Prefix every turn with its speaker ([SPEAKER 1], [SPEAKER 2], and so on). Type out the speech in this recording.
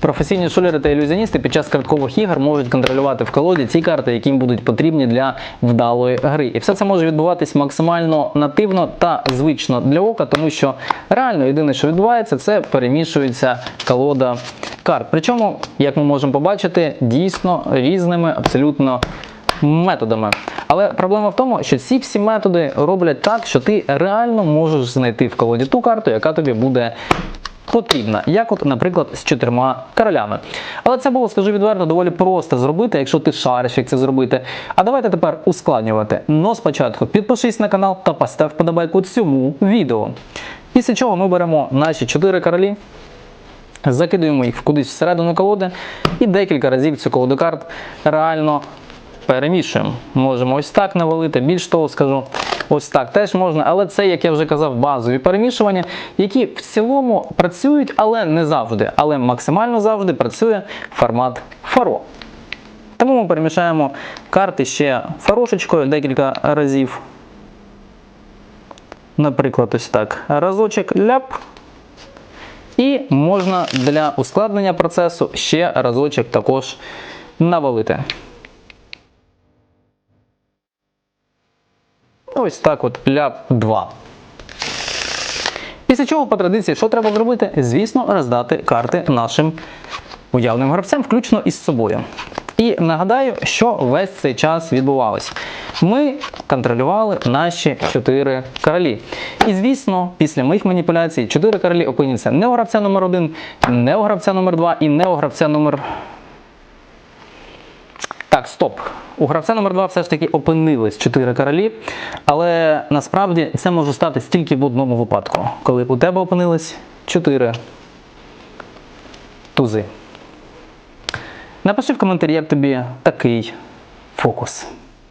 [SPEAKER 1] Професійні шулери та ілюзіоністи під час карткових ігор можуть контролювати в колоді ті карти, які їм будуть потрібні для вдалої гри. І все це може відбуватись максимально нативно та звично для ока, тому що реально єдине, що відбувається, це перемішується колода карт. Причому, як ми можемо побачити, дійсно різними абсолютно методами. Але проблема в тому, що ці всі методи роблять так, що ти реально можеш знайти в колоді ту карту, яка тобі буде потрібна, як от, наприклад, з чотирма королями. Але це було, скажу відверто, доволі просто зробити, якщо ти шариш, як це зробити. А давайте тепер ускладнювати. Но спочатку підпишись на канал та постав вподобайку цьому відео. Після чого ми беремо наші чотири королі, закидуємо їх кудись всередину колоди і декілька разів цю колоду карт реально перемішуємо. Можемо ось так навалити, більш того скажу, ось так теж можна, але це, як я вже казав, базові перемішування, які в цілому працюють, але не завжди. Але максимально завжди працює формат фаро. Тому ми перемішаємо карти ще фарошечкою декілька разів. Наприклад, ось так. Разочок ляп. І можна для ускладнення процесу ще разочок також навалити. Ось так от ляп 2. Після чого, по традиції, що треба зробити? Звісно, роздати карти нашим уявним гравцям, включно із собою. І нагадаю, що весь цей час відбувалось. Ми контролювали наші чотири королі. І звісно, після моїх маніпуляцій чотири королі опиняться не у гравця номер 1 не у гравця номер 2 і не у гравця номер так, стоп. У гравця номер 2 все ж таки опинились 4 королі, але насправді це може статись тільки в одному випадку, коли у тебе опинились 4 тузи. Напиши в коментарі, як тобі такий фокус.